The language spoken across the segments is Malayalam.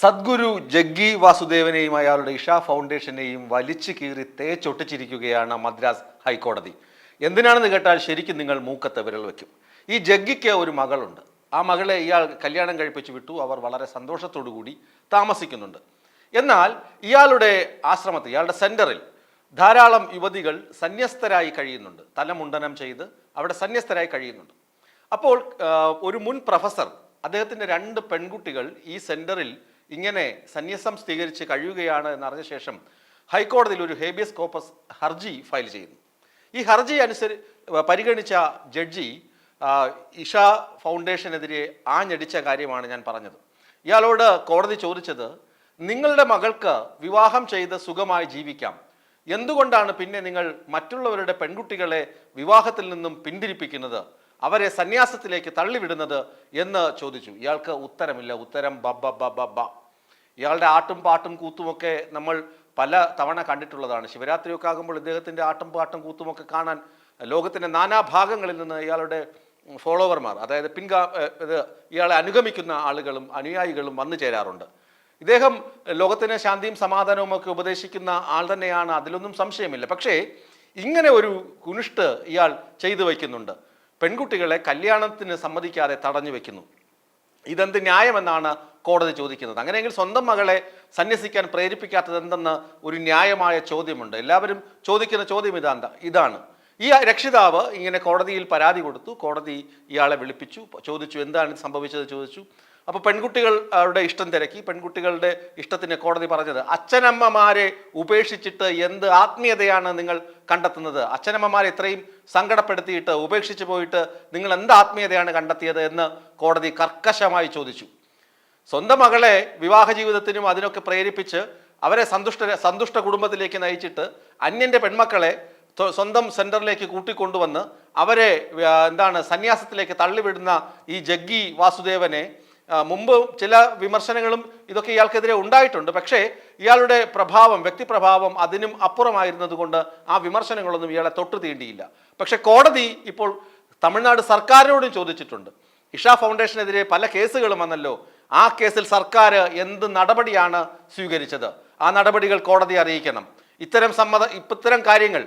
സദ്ഗുരു ജഗ്ഗി വാസുദേവനെയും അയാളുടെ ഇഷ ഫൗണ്ടേഷനെയും വലിച്ചു കീറി തേച്ചൊട്ടിച്ചിരിക്കുകയാണ് മദ്രാസ് ഹൈക്കോടതി. എന്തിനാണെന്ന് കേട്ടാൽ ശരിക്കും നിങ്ങൾ മൂക്കത്ത് വിരൽ വയ്ക്കും. ഈ ജഗ്ഗിക്ക് ഒരു മകളുണ്ട്. ആ മകളെ ഇയാൾ കല്യാണം കഴിപ്പിച്ചു വിട്ടു. അവർ വളരെ സന്തോഷത്തോടു കൂടി താമസിക്കുന്നുണ്ട്. എന്നാൽ ഇയാളുടെ ആശ്രമത്തിൽ ഇയാളുടെ സെന്ററിൽ ധാരാളം യുവതികൾ സന്യസ്തരായി കഴിയുന്നുണ്ട്. തലമുണ്ടനം ചെയ്ത് അവിടെ സന്യസ്തരായി കഴിയുന്നുണ്ട്. അപ്പോൾ ഒരു മുൻ പ്രൊഫസർ അദ്ദേഹത്തിന്റെ രണ്ട് പെൺകുട്ടികൾ ഈ സെന്ററിൽ ഇങ്ങനെ സന്യാസം സ്വീകരിച്ച് കഴിയുകയാണ് എന്നറിഞ്ഞ ശേഷം ഹൈക്കോടതിയിൽ ഒരു ഹേബിയസ് കോപ്പസ് ഹർജി ഫയൽ ചെയ്യുന്നു. ഈ ഹർജി അനുസരി പരിഗണിച്ച ജഡ്ജി ഇഷ ഫൗണ്ടേഷനെതിരെ ആഞ്ഞടിച്ച കാര്യമാണ് ഞാൻ പറഞ്ഞത്. ഇയാളോട് കോടതി ചോദിച്ചത് നിങ്ങളുടെ മകൾക്ക് വിവാഹം ചെയ്ത് സുഖമായി ജീവിക്കാം. എന്തുകൊണ്ടാണ് പിന്നെ നിങ്ങൾ മറ്റുള്ളവരുടെ പെൺകുട്ടികളെ വിവാഹത്തിൽ നിന്നും പിന്തിരിപ്പിക്കുന്നത്? അവരെ സന്യാസത്തിലേക്ക് തള്ളിവിടുന്നത്? എന്ന് ചോദിച്ചു. ഇയാൾക്ക് ഉത്തരമില്ല. ഉത്തരം ബബ്ബ ബബ്ബ ബ. ഇയാളുടെ ആട്ടും പാട്ടും കൂത്തുമൊക്കെ നമ്മൾ പല തവണ കണ്ടിട്ടുള്ളതാണ്. ശിവരാത്രിയൊക്കെ ആകുമ്പോൾ ഇദ്ദേഹത്തിന്റെ ആട്ടും പാട്ടും കൂത്തുമൊക്കെ കാണാൻ ലോകത്തിന്റെ നാനാഭാഗങ്ങളിൽ നിന്ന് ഇയാളുടെ ഫോളോവർമാർ അതായത് പിൻഗാ ഇത് ഇയാളെ അനുഗമിക്കുന്ന ആളുകളും അനുയായികളും വന്നു ചേരാറുണ്ട്. ഇദ്ദേഹം ലോകത്തിന് ശാന്തിയും സമാധാനവും ഒക്കെ ഉപദേശിക്കുന്ന ആൾ തന്നെയാണ് അതിലൊന്നും സംശയമില്ല. പക്ഷേ ഇങ്ങനെ ഒരു കുനിഷ്ട് ഇയാൾ ചെയ്തു വയ്ക്കുന്നുണ്ട്. പെൺകുട്ടികളെ കല്യാണത്തിന് സമ്മതിക്കാതെ തടഞ്ഞു വെക്കുന്നു ഇതെന്ത് ന്യായമെന്നാണ് കോടതി ചോദിക്കുന്നത്? അങ്ങനെയെങ്കിൽ സ്വന്തം മകളെ സന്യസിക്കാൻ പ്രേരിപ്പിക്കാത്തത് എന്തെന്ന് ഒരു ന്യായമായ ചോദ്യമുണ്ട്. എല്ലാവരും ചോദിക്കുന്ന ചോദ്യം ഇതാ ഇതാണ്. ഈ രക്ഷിതാവ് ഇങ്ങനെ കോടതിയിൽ പരാതി കൊടുത്തു. കോടതി ഇയാളെ വിളിപ്പിച്ചു ചോദിച്ചു എന്താണ് സംഭവിച്ചത് ചോദിച്ചു. അപ്പോൾ പെൺകുട്ടികൾ അവരുടെ ഇഷ്ടം തിരക്കി പെൺകുട്ടികളുടെ ഇഷ്ടത്തിന് കോടതി പറഞ്ഞത് അച്ഛനമ്മമാരെ ഉപേക്ഷിച്ചിട്ട് എന്ത് ആത്മീയതയാണ് നിങ്ങൾ കണ്ടെത്തുന്നത്? അച്ഛനമ്മമാരെ ഇത്രയും സങ്കടപ്പെടുത്തിയിട്ട് ഉപേക്ഷിച്ച് പോയിട്ട് നിങ്ങൾ എന്ത് ആത്മീയതയാണ് കണ്ടെത്തിയത്? എന്ന് കോടതി കർക്കശമായി ചോദിച്ചു. സ്വന്തം മകളെ വിവാഹ ജീവിതത്തിനും അതിനൊക്കെ പ്രേരിപ്പിച്ച് അവരെ സന്തുഷ്ട സന്തുഷ്ട കുടുംബത്തിലേക്ക് നയിച്ചിട്ട് അന്യന്റെ പെൺമക്കളെ സ്വന്തം സെന്ററിലേക്ക് കൂട്ടിക്കൊണ്ടുവന്ന് അവരെ എന്താണ് സന്യാസത്തിലേക്ക് തള്ളിവിടുന്ന ഈ ജഗ്ഗി വാസുദേവനെ മുമ്പ് ചില വിമർശനങ്ങളും ഇതൊക്കെ ഇയാൾക്കെതിരെ ഉണ്ടായിട്ടുണ്ട്. പക്ഷേ ഇയാളുടെ പ്രഭാവം വ്യക്തിപ്രഭാവം അതിനും അപ്പുറമായിരുന്നതുകൊണ്ട് ആ വിമർശനങ്ങളൊന്നും ഇയാളെ തൊട്ടു തീണ്ടിയില്ല. പക്ഷെ കോടതി ഇപ്പോൾ തമിഴ്നാട് സർക്കാരിനോടും ചോദിച്ചിട്ടുണ്ട്. ഇഷ ഫൗണ്ടേഷനെതിരെ പല കേസുകളും വന്നല്ലോ. ആ കേസിൽ സർക്കാർ എന്ത് നടപടിയാണ് സ്വീകരിച്ചത്? ആ നടപടികൾ കോടതി അറിയിക്കണം. ഇത്തരം സമ്മത ഇത്തരം കാര്യങ്ങൾ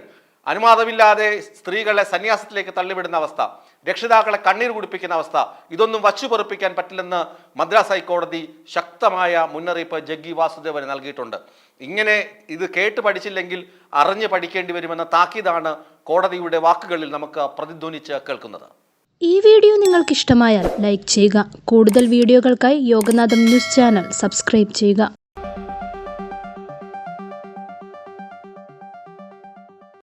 അനുവാദമില്ലാതെ സ്ത്രീകളെ സന്യാസത്തിലേക്ക് തള്ളിവിടുന്ന അവസ്ഥ രക്ഷിതാക്കളെ കണ്ണീർ കുടിപ്പിക്കുന്ന അവസ്ഥ ഇതൊന്നും വച്ചു പൊറപ്പിക്കാൻ പറ്റില്ലെന്ന് മദ്രാസ് ഹൈക്കോടതി ശക്തമായ മുന്നറിയിപ്പ് ജഗ്ഗി വാസുദേവന് നൽകിയിട്ടുണ്ട്. ഇങ്ങനെ ഇത് കേട്ട് പഠിച്ചില്ലെങ്കിൽ അറിഞ്ഞ് പഠിക്കേണ്ടി വരുമെന്ന താക്കീതാണ് കോടതിയുടെ വാക്കുകളിൽ നമുക്ക് പ്രതിധ്വനിച്ച് കേൾക്കുന്നത്. ഈ വീഡിയോ നിങ്ങൾക്ക് ഇഷ്ടമായാൽ ലൈക്ക് ചെയ്യുക. കൂടുതൽ വീഡിയോകൾക്കായി യോഗനാഥം ന്യൂസ് ചാനൽ സബ്സ്ക്രൈബ് ചെയ്യുക.